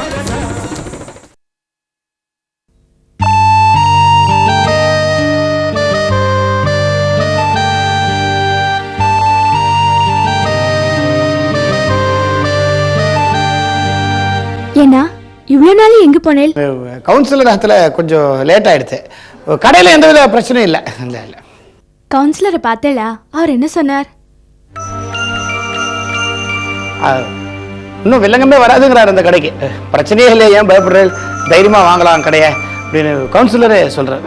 ஏன்னா இவ்வளோ நாள் எங்கே போனேன்? கவுன்சிலர் இடத்துல கொஞ்சம் லேட் ஆயிடுச்சு. கடையில் எந்த வித பிரச்சனையும் இல்லை. இல்லை இல்லை. கவுன்சிலரை பார்த்தேளா? அவர் என்ன சொன்னார்? இன்னும் வில்லங்கமே வராதுங்கிறார் அந்த கடைக்கு. பிரச்சனையே இல்லை ஏன் பயப்படுறேன் தைரியமாக வாங்கலாம் கடையை அப்படின்னு கவுன்சிலரே சொல்கிறார்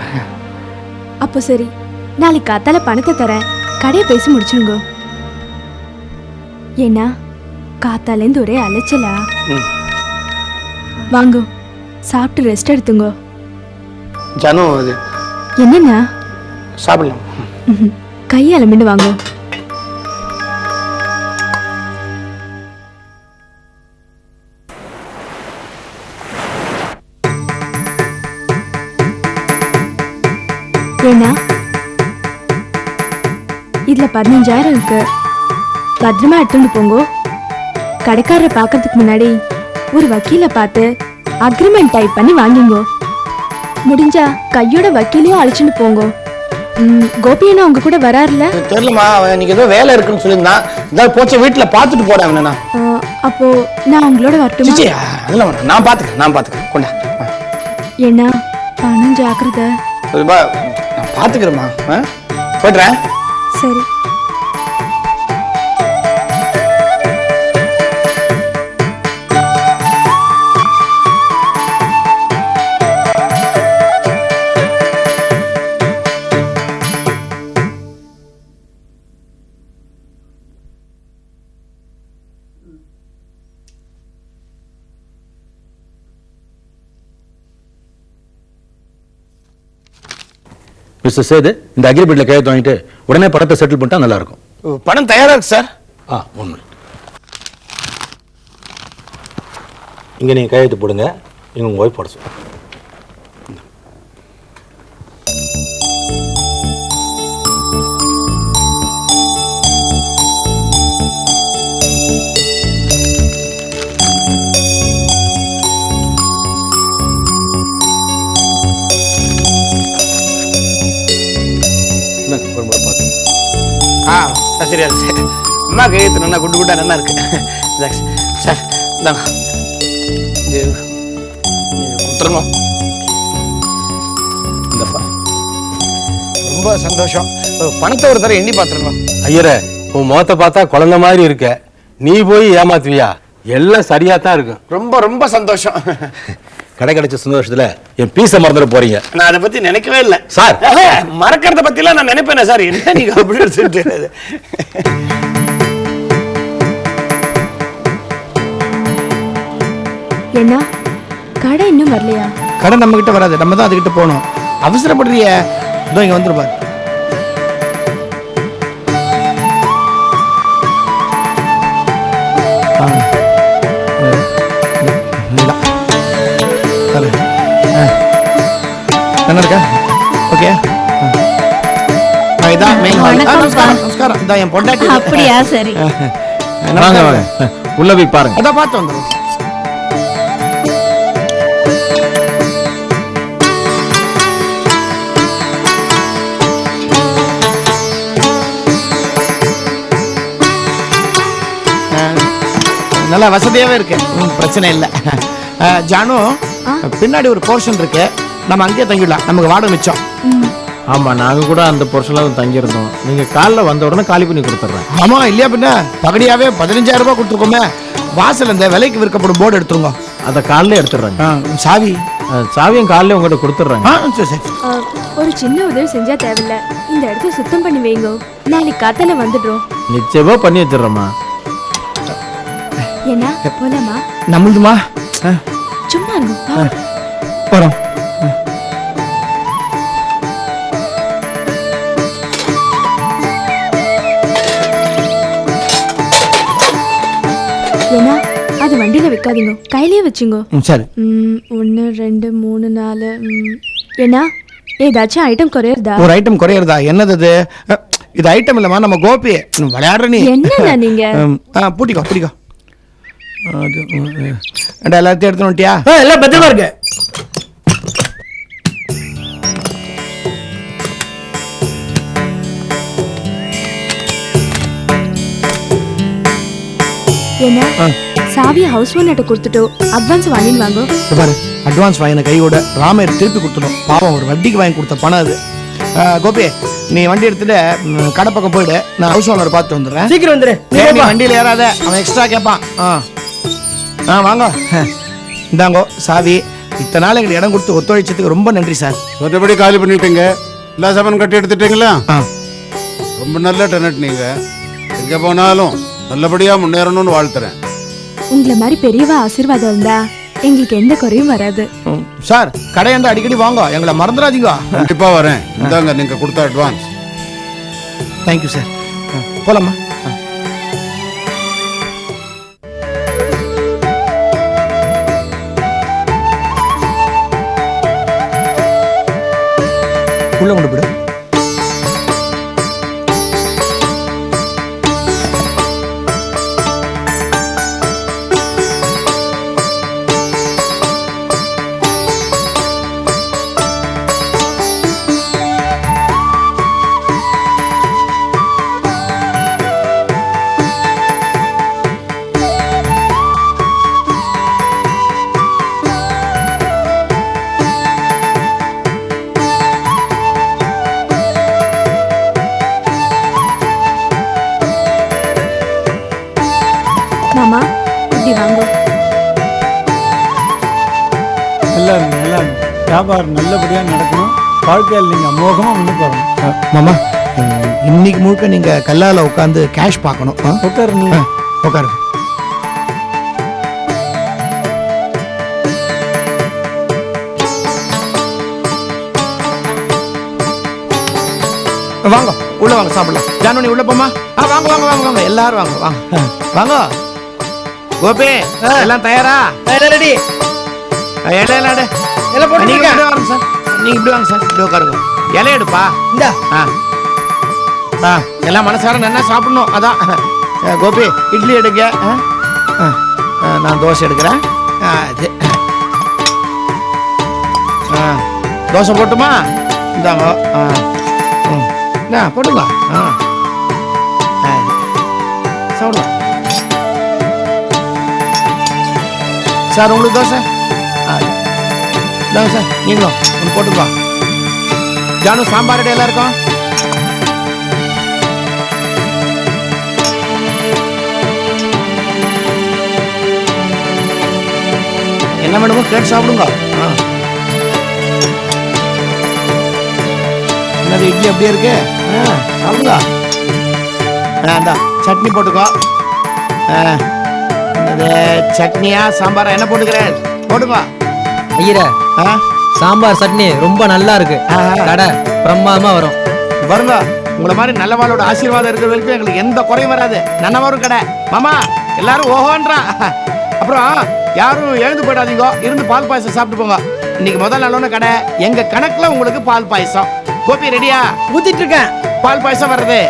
அப்போ சரி நாளைக்கு காத்தால பணத்தை தரேன். கடையை பேசி முடிச்சிடுங்க ஏன்னா காத்தாலேருந்து ஒரே அலைச்சலா? வாங்க. சாப்பிட்டு ரெஸ்ட் எடுத்துங்க. ஜனு இது. என்னண்ணா சாப்பிடலாம். ம்ஹும். கை அலமிண்டு வாங்க. ஏன்னா இதுல பதினஞ்சாயிரம் இருக்கு. பத்திரமா எடுத்துட்டு போங்க. கடைக்காரரை பார்க்கறதுக்கு முன்னாடி ஒரு வக்கீலை பார்த்து அக்ரிமெண்ட் டைப் பண்ணி வாங்கிங்க. முடிஞ்சா கையோட வக்கீலையும் அழைச்சிட்டு போங்க. ம், கோபி அண்ணா உங்க கூட வராருல தெரியலம்மா அவன் இன்னைக்கு ஏதோ வேலை இருக்குன்னு சொல்லியிருந்தான். இதாவது போச்ச வீட்டில் பார்த்துட்டு போறேன் அவனை அப்போ நான் உங்களோட வரட்டுமா? சிச்சி அதெல்லாம் வேணாம். நான் பார்த்துக்கிறேன் நான் பார்த்துக்கிறேன். கொண்டா ஆ. ஏன்னா பணம் ஜாக்கிரதை. அது பா, நான் பார்த்துக்கிறேம்மா ஆ? போய்ட்றேன் சரி. மிஸ்டர் சேது இந்த அக்ரிமெண்ட்ல கையெழுத்து வாங்கிட்டு உடனே பணத்தை செட்டில் பண்ணிட்டா நல்லா இருக்கும் பணம் தயாரா இருக்கு சார் ஆ ஒன்று இங்கே நீங்கள் கையெழுத்து போடுங்க. இங்கே உங்கள் ஒய்ஃப் போட சொல்லுங்க. அம்மா கையெழுத்து நல்லா குண்டு குண்டா நல்லா இருக்கு. சார். இந்தாங்க. இது இந்தப்பா. ரொம்ப சந்தோஷம். பணத்தை ஒரு தடவை எண்ணி பார்த்துருங்க ஐயரே உன் முகத்தை பார்த்தா குழந்தை மாதிரி இருக்க. நீ போய் ஏமாத்துவியா? எல்லாம் சரியா தான் இருக்கும். ரொம்ப ரொம்ப சந்தோஷம். கடை கிடைச்ச சந்தோஷத்துல என் பீஸை மறந்துட போறீங்க. நான் அதை பத்தி நினைக்கவே இல்லை. சார். மறக்கறத பத்திலாம் நான் நினைப்பேனே சார். என்ன நீங்க அப்படி எடுத்துட்டு ஏன்னா கடை இன்னும் வரலையா? கடன் நம்ம கிட்ட வராது. நம்ம தான் அதுகிட்ட போகணும். அவசரப்படுறிய. இதோ இங்க. ஆ. நல்லா இருக்கா? ஓகே. இதான் நமஸ்காரம் நமஸ்காரம். இதான் என் பொண்டாட்டி. அப்படியா? சரி. வாங்க வாங்க. உள்ள போய் பாருங்க. அதான் பார்த்து வந்துடும் நல்லா வசதியாவே இருக்கு. ஒண்ணும் பிரச்சனை இல்லை. ஜானு பின்னாடி ஒரு போர்ஷன் இருக்கு. நம்ம அங்கேயே தங்கிடலாம். நமக்கு வாடகை மிச்சம். ஆமா நாங்க கூட அந்த பொருஷன்ல தான் தங்கி இருந்தோம் நீங்க காலைல வந்த உடனே காலி பண்ணி கொடுத்துட்றேன் ஆமா இல்லையா பின்ன? பகடியாவே பதினஞ்சாயிரம் ரூபாய் கொடுத்துருக்கோமே. வாசல் இந்த விலைக்கு விற்கப்படும் போர்டு எடுத்துருங்க. அதை காலைல எடுத்துடுறாங்க ஆ, சாவி. சாவியும் காலைல உங்ககிட்ட கொடுத்துட்றாங்க ஆ சரி சரி. ஆ, ஒரு சின்ன உதவி செஞ்சா தேவையில்ல. இந்த இடத்த சுத்தம் பண்ணி வைங்க. நாளைக்கு காத்தால வந்துடுறோம். நிச்சயமா பண்ணி வச்சிடுறோம்மா ஏன்னா போலாமா? நம்மளுதுமா? சும்மா இருங்க வா. வரோம் ஏன்னா அது வண்டியில வைக்காதீங்க. கையிலேயே வச்சுங்க. சரி. ஒன்று ரெண்டு மூணு நாலு. ஏன்னா ஏதாச்சும் ஐட்டம் குறையறதா? ஒரு ஐட்டம் குறையிறதா? என்னது இது? இது ஐட்டம் இல்லம்மா நம்ம கோபி. விளையாடுற நீ. என்னண்ணா நீங்க? பூட்டிக்கோ பூட்டிக்கோ. ஏண்டா எல்லாத்தையும் எடுத்து வந்துட்டியா? எல்லாம் பத்திரமா இருக்கு என்ன சாவியை ஹவுஸ் ஓனர்ட்ட கொடுத்துட்டோ அட்வான்ஸ் வாங்கின்னு வாங்கோ. பாரு அட்வான்ஸ் வாங்கின கையோட ராமர் திருப்பி கொடுத்துடும். பாவம் ஒரு வட்டிக்கு வாங்கி கொடுத்த பணம் அது. கோபி நீ வண்டி எடுத்துட்டு கடை பக்கம் போயிடு. நான் ஹவுஸ் ஓனர் பார்த்து வந்துடுறேன். சீக்கிரம் போப்பா. வண்டியில் ஏறாத. அவன் எக்ஸ்ட்ரா கேட்பான் ஆ. ஆ வாங்க. இந்தாங்கோ சாவி. இத்தனை நாள் எங்களுக்கு இடம் கொடுத்து ஒத்துழைச்சதுக்கு ரொம்ப நன்றி சார். மற்றபடி காலி பண்ணிட்டீங்க. எல்லா சாமான் கட்டி எடுத்துட்டீங்களா? ஆ. ரொம்ப நல்ல டெனட் நீங்க. எங்க போனாலும் நல்லபடியா முன்னேறணும்னு வாழ்த்துறேன். உங்களை மாதிரி பெரியவா ஆசீர்வாதம் இருந்தா எங்களுக்கு எந்த குறையும் வராது. ம். சார் கடையாண்ட அடிக்கடி வாங்க. எங்களை மறந்துடாதீங்க. கண்டிப்பா வரேன். இந்தாங்க நீங்க கொடுத்த அட்வான்ஸ் தேங்க்யூ சார் போலாமா? உள்ள கொண்டு போடு வியாபாரம் நல்லபடியாக நடக்கணும். வாழ்க்கையில் நீங்கள் அமோகமாக முன்னுக்கு வரணும். மாமா இன்னைக்கு முழுக்க நீங்க கல்லால உட்காந்து கேஷ் பார்க்கணும். ஆ? உட்காரு நீ ஆ, உட்காருங்க. வாங்க உள்ள வாங்க சாப்பிடலாம். ஜானு நீ உள்ள போமா ஆ வாங்க வாங்க வாங்க வாங்க. எல்லாரும் வாங்க வாங்க. வாங்க. கோபி எல்லாம் தயாரா? ரெடி. ஆ, இலை இலை போட்டு நீங்க. இப்படி வாங்க சார். நீங்க இப்படி வாங்க சார். இப்படி உட்காருங்க. இலை எடுப்பா. இந்தா. ஆ. ஆ. எல்லாம் மனசார நல்லா சாப்பிடணும். அதான். கோபி இட்லி எடுங்க. ஆ? ஆ, ஆ, நான் தோசை எடுக்கிறேன். ஆ, இது. ஆ. தோசை போட்டுமா? இந்தாங்க. ஆ. ம். இந்தா போட்டுங்க ஆ. ஆ, சாப்பிடுங்க. சார் உங்களுக்கு தோசை? ஆ இந்தாங்க சார் நீங்களும் ஒன்று போட்டுக்கோ. ஜானு சாம்பார் ரெடி எல்லாம் இருக்கும் என்ன வேணுமோ கேட்டு சாப்பிடுங்க. ஆ. என்னது இட்லி அப்படியே இருக்கு? ஆ, சாப்பிடுங்க. ஆ இந்தா சட்னி போட்டுக்கோ. ஆ, என்னது சட்னியா சாம்பாரா? என்ன போட்டுக்கிறேன்? போட்டுக்கோ. ஐயரே சாம்பார் சட்னி ரொம்ப நல்லா இருக்கு. கடை பிரமாதமா வரும். வருங்க. உங்களை மாதிரி நல்லவாளோட ஆசீர்வாதம் இருக்கிற வரைக்கும் எங்களுக்கு எந்த குறையும் வராது. நன்னவரும் கடை. மாமா எல்லாரும் ஓஹோன்றா. அப்புறம் யாரும் எழுந்து போயிடாதீங்க. இருந்து பால் பாயசம் சாப்பிட்டு போங்க. இன்னைக்கு முதல் நாளோன கடை. எங்க கணக்குல உங்களுக்கு பால் பாயசம். கோபி ரெடியா ஊத்திட்டு இருக்கேன். பால் பாயசம் வர்றது.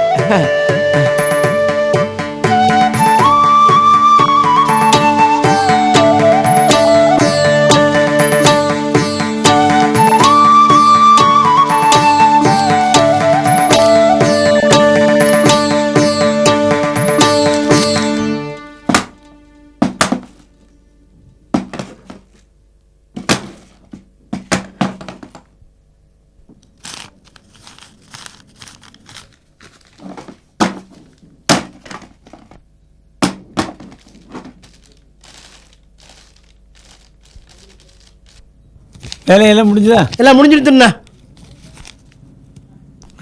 வேலையெல்லாம் முடிஞ்சதா? எல்லாம் முடிஞ்சிடுத்துண்ணா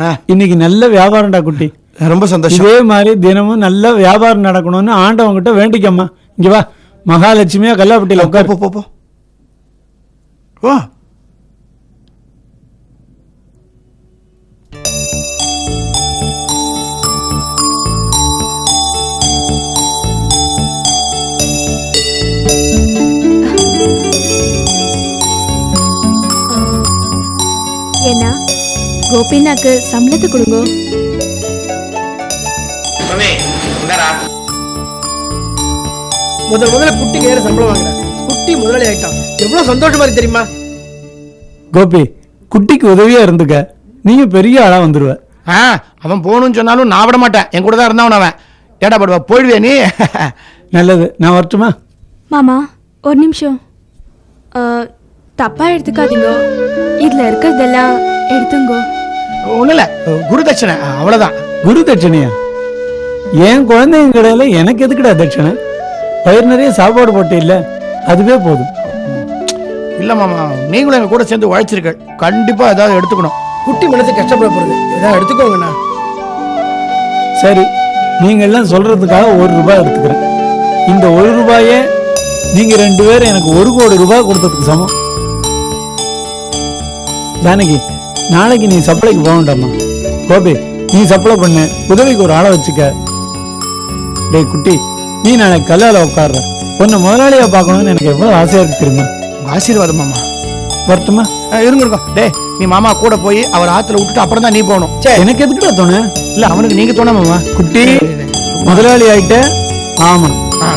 ஆ, இன்னைக்கு நல்ல வியாபாரம்டா குட்டி. ரொம்ப சந்தோஷம். இதே மாதிரி தினமும் நல்ல வியாபாரம் நடக்கணும்னு ஆண்டவங்கிட்ட வேண்டிக்கம்மா. இங்க வா. மகாலட்சுமியா கல்லாப்பட்டியில உட்காரு. போ, போ போ. ஓ கோபிநாக்கு சம்பளத்தை கொடுங்க. முதல் முதல்ல குட்டிக்கு ஏற சம்பளம் வாங்குறேன் குட்டி முதலாளி ஆயிட்டான். எவ்வளவு சந்தோஷமா இருக்கு தெரியுமா? கோபி குட்டிக்கு உதவியா இருந்துக்க. நீங்க பெரிய ஆளா வந்துருவ. ஆ அவன் போகணும்னு சொன்னாலும் நான் விட மாட்டேன். என் கூட தான் இருந்தவன் அவன். ஏடா படுவா போயிடுவே நீ? நல்லது. நான் வரட்டுமா? மாமா ஒரு நிமிஷம். ஆ, தப்பா எடுத்துக்காதீங்க. இதுல இருக்கிறதெல்லாம் எடுத்துங்கோ. ஒன்றும் இல்லை. குருதட்சணை அவ்வளோதான் குரு தட்சணையா என் குழந்தைங்க கடையில எனக்கு எதுக்குடா தட்சணை? வயிறு நிறைய சாப்பாடு போட்டு இல்ல அதுவே போதும். இல்லை மாமா நீங்களும் எங்கள் கூட சேர்ந்து உழைச்சிருக்க. கண்டிப்பாக ஏதாவது எடுத்துக்கணும். குட்டி மனசு கஷ்டப்பட போறது. ஏதாவது எடுத்துக்கோங்கண்ணா. சரி நீங்க எல்லாம் சொல்றதுக்காக ஒரு ரூபாய் எடுத்துக்கிறேன். இந்த ஒரு ரூபாயே நீங்க ரெண்டு பேரும் எனக்கு ஒரு கோடி ரூபாய் கொடுத்ததுக்கு சமம். ஜானகி நாளைக்கு நீ சப்ளைக்கு போக வேண்டாமா கோபி நீ சப்ளை பண்ணு. உதவிக்கு ஒரு ஆளை வச்சுக்க. டேய் குட்டி நீ நாளைக்கு கல்லால உட்கார்ற. உன்னை முதலாளியா பார்க்கணும்னு எனக்கு எவ்வளவு ஆசையா இருக்கு தெரியுமா? ஆசீர்வாதம் மாமா வரட்டுமா? இருங்க இருங்க. டேய் நீ மாமா கூட போய் அவர் ஆற்றுல விட்டுட்டு அப்புறம் தான் நீ போகணும். எனக்கு எதுக்குடா தோணு? இல்லை அவனுக்கு நீங்கள் தோண மாமா. குட்டி முதலாளி ஆயிட்ட? ஆமா. ஆ.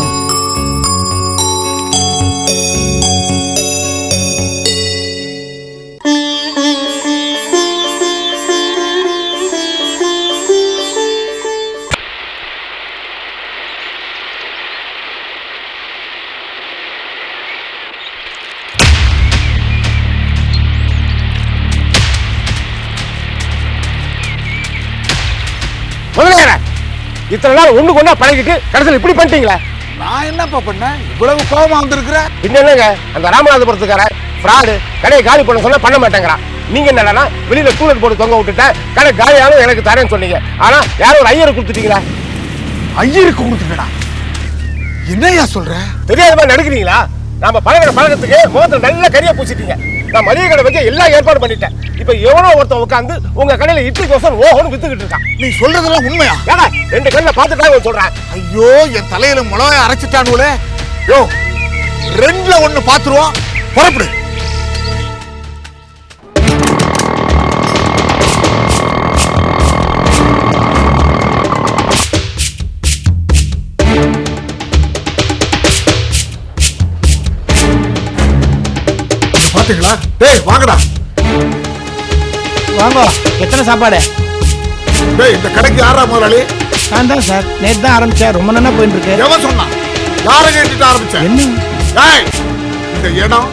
இத்தனை நாள் ஒண்ணு கொண்டா பழகிட்டு கடைசியில் இப்படி பண்ணிட்டீங்களே? நான் என்னப்பா பண்ணேன்? இவ்வளவு கோபமா வந்திருக்கிற? பின்ன என்னங்க? அந்த ராமநாதபுரத்துக்கார ஃப்ராடு கடையை காலி பண்ண சொன்னா பண்ண மாட்டேங்கிறான். நீங்க என்னன்னா வெளியில டூலெட் போட்டு தொங்க விட்டுட்டேன். கடை காலியாலும் எனக்கு தரேன்னு சொன்னீங்க. ஆனா யாரும் ஒரு ஐயரை கொடுத்துட்டீங்களா? ஐயருக்கு கொடுத்துட்டா என்னையா சொல்ற? தெரியாத மாதிரி நடுக்கிறீங்களா? நாம பழகிற பழக்கத்துக்கு முகத்துல நல்ல கறியா பூசிட்டீங்க. நான் மளிகை கடை வைக்க எல்லா ஏற்பாடு பண்ணிட்டேன். இப்ப எவனோ ஒருத்தன் உட்காந்து உங்க கடையில இட்லி கோசம் ஓஹோன்னு வித்துக்கிட்டு இருக்கான். நீ சொல்றதெல்லாம் உண்மையா? ஏடா ரெண்டு கண்ணில் பார்த்துட்டாங்க சொல்றேன். ஐயோ என் தலையில மிளகாய அரைச்சிட்டானுங்களே யோ ரெண்டுல ஒண்ணு பாத்துருவோம். புறப்படு. வாங்க எத்தனை சாப்பாடு? டேய் இந்த கடைக்கு யாரா முதலாளி? நான் தான் சார். நேற்று தான் ஆரம்பிச்சேன். ரொம்ப நல்லா போயிட்டு இருக்கு. எவன் சொன்னான்? யாரை கேட்டுட்டு ஆரம்பிச்சேன்? என்ன? டேய் இந்த இடம்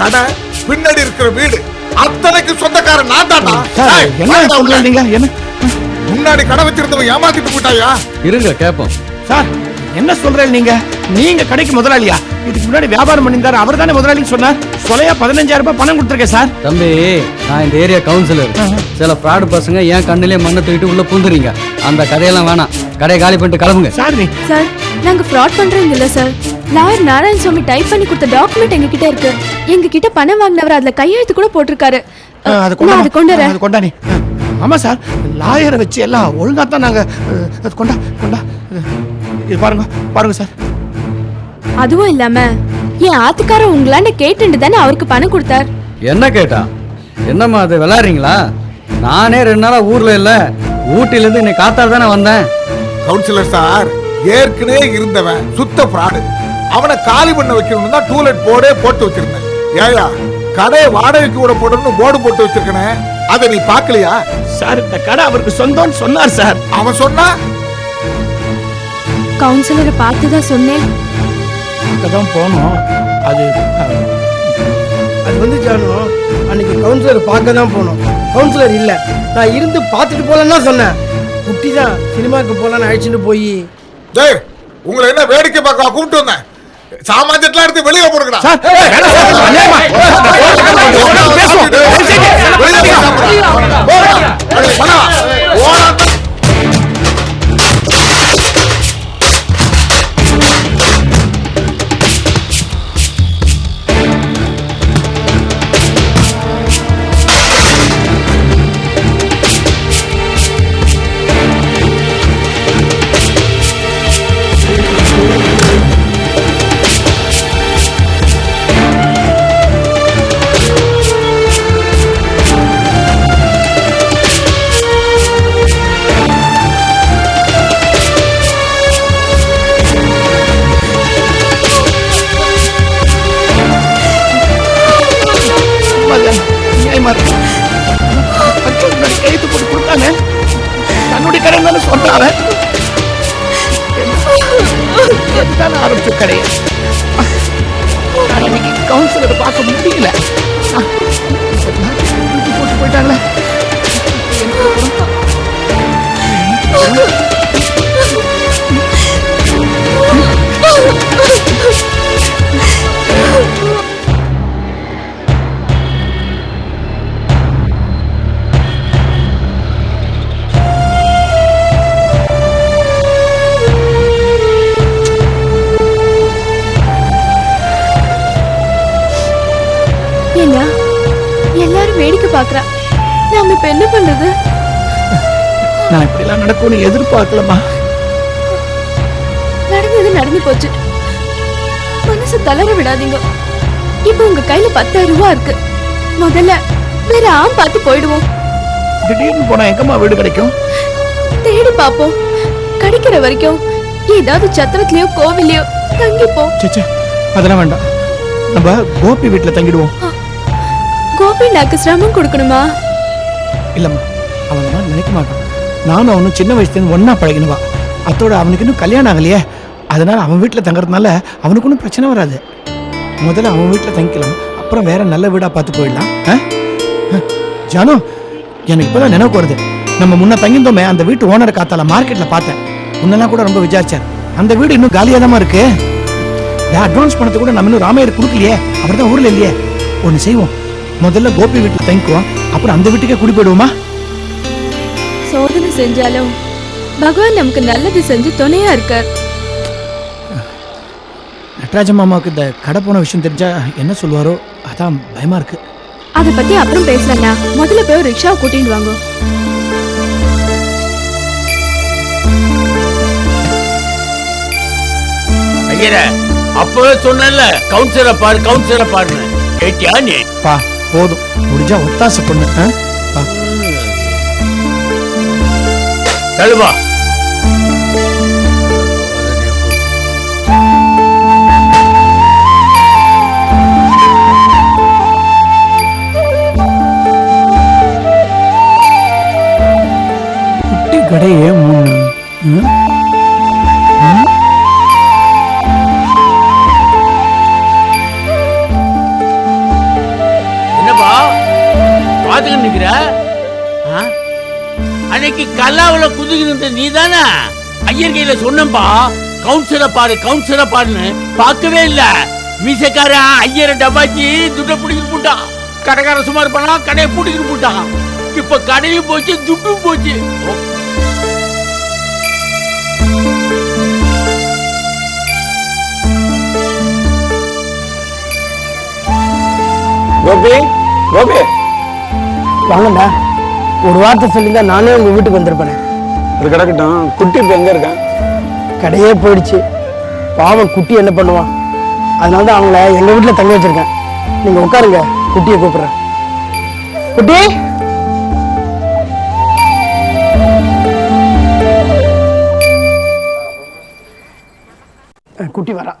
கடை பின்னாடி இருக்கிற வீடு. அத்தனைக்கு சொந்தக்காரன் நான் தான்டா. சார் டேய், என்ன. சொல்றீங்க? என்ன? முன்னாடி கடை வச்சிருந்தவன் ஏமாத்திட்டு போட்டாயா இருங்க கேட்போம் சார் என்ன சொல்றேன் நீங்க? நீங்க கடைக்கு முதலாளியா? இதுக்கு முன்னாடி வியாபாரம் பண்ணியிருந்தாரு. அவர் தானே முதலாளின்னு சொன்னார். சொலையா பதினஞ்சாயிரம் ரூபாய் பணம் கொடுத்துருக்கேன் சார். தம்பி நான் இந்த ஏரியா கவுன்சிலர். சில ஃப்ராடு பசங்க ஏன் கண்ணிலே மண்ணை தூக்கிட்டு உள்ள பூந்துறீங்க. அந்த கதையெல்லாம் வேணாம். கடையை காலி பண்ணிட்டு கிளம்புங்க. சார் நீ சார் நாங்க ஃப்ராட் பண்றோம் இல்ல sir. Lawyer Narayana Swami type பண்ணி கொடுத்த டாக்குமெண்ட் எங்க கிட்ட இருக்கு. எங்க கிட்ட பணம் வாங்கினவர் அதுல கையெழுத்து கூட போட்டிருக்காரு. அது கொண்டா அதை கொண்டு வரேன் அது கொண்டா நீ. ஆ, ஆமா சார். லாயரை வச்சு எல்லாம் ஒழுங்கா தான் நாங்க அஹ், அது கொண்டா கொண்டா. இது பாருங்க பாருங்க சார். அதுவும் இல்லாம என் ஆத்துக்காரர் உங்களாண்ட கேட்டுட்டு தானே அவருக்கு பணம் கொடுத்தார்? என்ன கேட்டா? என்னம்மா அது விளையாடுறீங்களா? நானே ரெண்டு நாளா ஊர்ல இல்ல. ஊட்டில இருந்து இன்னைக்கு காத்தால தானே வந்தேன். கவுன்சிலர் சார் ஏற்கனவே இருந்தவன் சுத்த ஃப்ராடு அவனை காலி பண்ண வைக்கணும்னு தான் டூலெட் போர்டே போட்டு வச்சிருந்தேன். ஏயா கடையை வாடகைக்கு கூட போடணும்னு போர்டு போட்டு வச்சிருக்கனே. அதை நீ பார்க்கலையா? சார் இந்த கடை அவருக்கு சொந்தம்னு சொன்னார் சார். அவன் சொன்னா? கவுன்சிலரை பார்த்து தான் சொன்னேன். அங்கதான் போனோம் அது அது வந்து ஜானு அன்னைக்கு கவுன்சிலர் பார்க்க தான் போனோம் கவுன்சிலர் இல்ல நான் இருந்து பார்த்துட்டு போலன்னு தான் சொன்னேன் குட்டி தான் சினிமாவுக்கு போலான்னு அழைச்சிட்டு போய் டேய் உங்களை என்ன வேடிக்கை பார்க்க கூப்பிட்டு வந்தேன் சாமானியத்தெல்லாம் எடுத்து வெளியே போடுங்கடா. வெளியே நடக்கும்னு எதிர்பார்க்கலமா? நடந்தது நடந்து போச்சு. மனசு தளர விடாதீங்க. இப்ப உங்க கையில பத்தாயிரம் ரூபாய் இருக்கு. முதல்ல வேற ஆம் பார்த்து போயிடுவோம். திடீர்னு போனா எங்கம்மா வீடு கிடைக்கும்? தேடி பாப்போம் கிடைக்கிற வரைக்கும் ஏதாவது சத்திரத்திலயோ கோவிலையோ தங்கிப்போம். அதெல்லாம் வேண்டாம். நம்ம கோபி வீட்டில் தங்கிடுவோம். கோபி நாக்கு சிரமம் கொடுக்கணுமா? இல்லைம்மா அவன் நினைக்க மாட்டான். நானும் அவனும் சின்ன வயசுலேருந்து ஒன்றா பழகினவா. அத்தோட அவனுக்கு இன்னும் கல்யாணம் ஆகலையே. அதனால அவன் வீட்டில் தங்குறதுனால அவனுக்கு ஒன்றும் பிரச்சனை வராது. முதல்ல அவன் வீட்டில் தங்கிக்கலாம். அப்புறம் வேற நல்ல வீடாக பார்த்து போயிடலாம். ஆ? ஆ, ஜானு எனக்கு இப்போதான் நினைவுக்கு வருது. நம்ம முன்ன தங்கியிருந்தோமே அந்த வீட்டு ஓனரை காத்தால மார்க்கெட்டில் பார்த்தேன். முன்னெல்லாம் கூட ரொம்ப விசாரிச்சேன் அந்த வீடு இன்னும் காலியாக தான் இருக்கு. அட்வான்ஸ் பணத்தை கூட நம்ம இன்னும் ராமையர் கொடுக்கலையே. அவர் தான் ஊரில் இல்லையே. ஒன்று செய்வோம். முதல்ல கோபி வீட்டில் தங்கிக்குவோம். அப்புறம் அந்த வீட்டுக்கே குடி போயிடுவோமா? செஞ்சாலும் பகவான் நமக்கு நல்லது செஞ்சு துணையா இருக்கார். நடராஜ மாமாவுக்கு இந்த கடை போன விஷயம் தெரிஞ்சா என்ன சொல்லுவாரோ அதான் பயமா இருக்கு. அத பத்தி அப்புறம் பேசலாம்னா முதல்ல போய் ஒரு ரிக்ஷாவை கூட்டிட்டு வாங்க. ஐயர அப்பவே சொன்னல கவுன்சிலரை பாரு கவுன்சிலரை பாருன்னு. கேட்டியா நீ? பா போதும். முடிஞ்சா ஒத்தாசை பண்ணு ஆ? தழுவா குட்டி கடையே மூணு? என்னப்பா பாத்துக்கிட்டு நிக்கிற? அன்னைக்கு கல்லாவுல குதிக்கிட்டு நீ தானே ஐயர் கையில சொன்னப்பா கவுன்சிலரை பாரு கவுன்சிலரை பாருன்னு பார்க்கவே இல்ல. மீசக்காரன் ஐயரை டபாச்சி துட்டை பிடிக்கிட்டு போட்டான். கடைக்காரன் சும்மா இருப்பானா கடையை பிடிக்கிட்டு போட்டான். இப்ப கடையும் போச்சு துட்டும் போச்சு. கோபி கோபி. வாங்கடா ஒரு வார்த்தை சொல்லியிருந்தா நானே உங்க வீட்டுக்கு வந்திருப்பேன். அது கிடக்கட்டும். குட்டி இப்போ எங்கே இருக்கான் கடையே போயிடுச்சு. பாவம் குட்டி என்ன பண்ணுவான் அதனால தான் அவங்கள எங்க வீட்டில் தங்க வச்சிருக்கேன். நீங்க உட்காருங்க குட்டியை கூப்பிடுறேன். குட்டி! குட்டி வரா.